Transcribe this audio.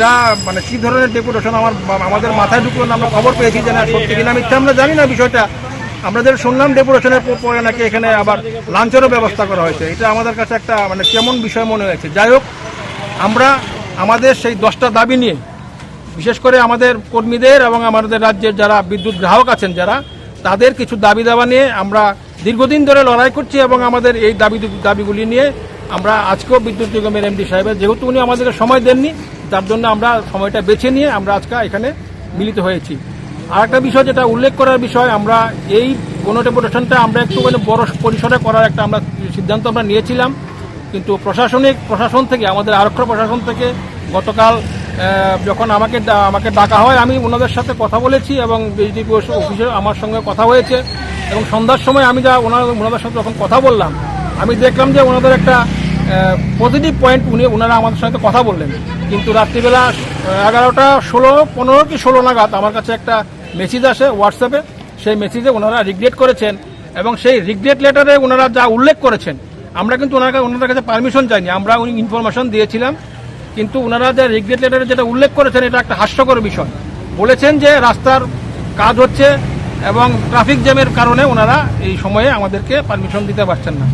এটা মানে কি ধরনের ডেপুটেশন আমার আমাদের মাথায় ঢুকলো না, আমরা খবর পেয়েছি যে না, সত্যি কিনা মিথ্যা আমরা জানি না বিষয়টা। আমাদের শুনলাম ডেপুটেশনের পরে নাকি এখানে আবার লাঞ্চেরও ব্যবস্থা করা হয়েছে। এটা আমাদের কাছে একটা মানে কেমন বিষয় মনে হয়েছে। যাই হোক, আমরা আমাদের সেই দশটা দাবি নিয়ে, বিশেষ করে আমাদের কর্মীদের এবং আমাদের রাজ্যের যারা বিদ্যুৎ গ্রাহক আছেন যারা, তাদের কিছু দাবি দাবা নিয়ে আমরা দীর্ঘদিন ধরে লড়াই করছি এবং আমাদের এই দাবি, দাবিগুলি নিয়ে আমরা আজকেও বিদ্যুৎ নিগমের এমডি সাহেবের, যেহেতু উনি আমাদেরকে সময় দেননি তার জন্য আমরা সময়টা বেছে নিয়ে আমরা আজকে এখানে মিলিত হয়েছি। আর একটা বিষয় যেটা উল্লেখ করার বিষয়, আমরা এই গণডেপুটেশনটা আমরা একটু মানে বড় পরিসরে করার একটা আমরা সিদ্ধান্ত আমরা নিয়েছিলাম। কিন্তু প্রশাসনিক, প্রশাসন থেকে, আমাদের আরক্ষা প্রশাসন থেকে গতকাল যখন আমাকে আমাকে ডাকা হয়, আমি ওনাদের সাথে কথা বলেছি এবং বিজেপি অফিসে আমার সঙ্গে কথা হয়েছে। এবং সন্ধ্যার সময় আমি যা ওনার, ওনাদের সাথে যখন কথা বললাম, আমি দেখলাম যে ওনাদের একটা পজিটিভ পয়েন্ট উনি ওনারা আমাদের সাথে কথা বললেন। কিন্তু রাত্রিবেলা এগারোটা ষোলো, পনেরো কি ষোলো নাগাদ আমার কাছে একটা মেসেজ আসে হোয়াটসঅ্যাপে সেই মেসেজে ওনারা রিগ্রেট করেছেন এবং সেই রিগ্রেট লেটারে ওনারা যা উল্লেখ করেছেন, আমরা কিন্তু ওনার ওনাদের কাছে পারমিশন চাইনি, আমরা উনি ইনফরমেশন দিয়েছিলাম। কিন্তু ওনারা যে রিগ্রেট লেটারে যেটা উল্লেখ করেছেন, এটা একটা হাস্যকর বিষয়। বলেছেন যে রাস্তার কাজ হচ্ছে এবং ট্রাফিক জ্যামের কারণে ওনারা এই সময়ে আমাদেরকে পারমিশন দিতে পারছেন না।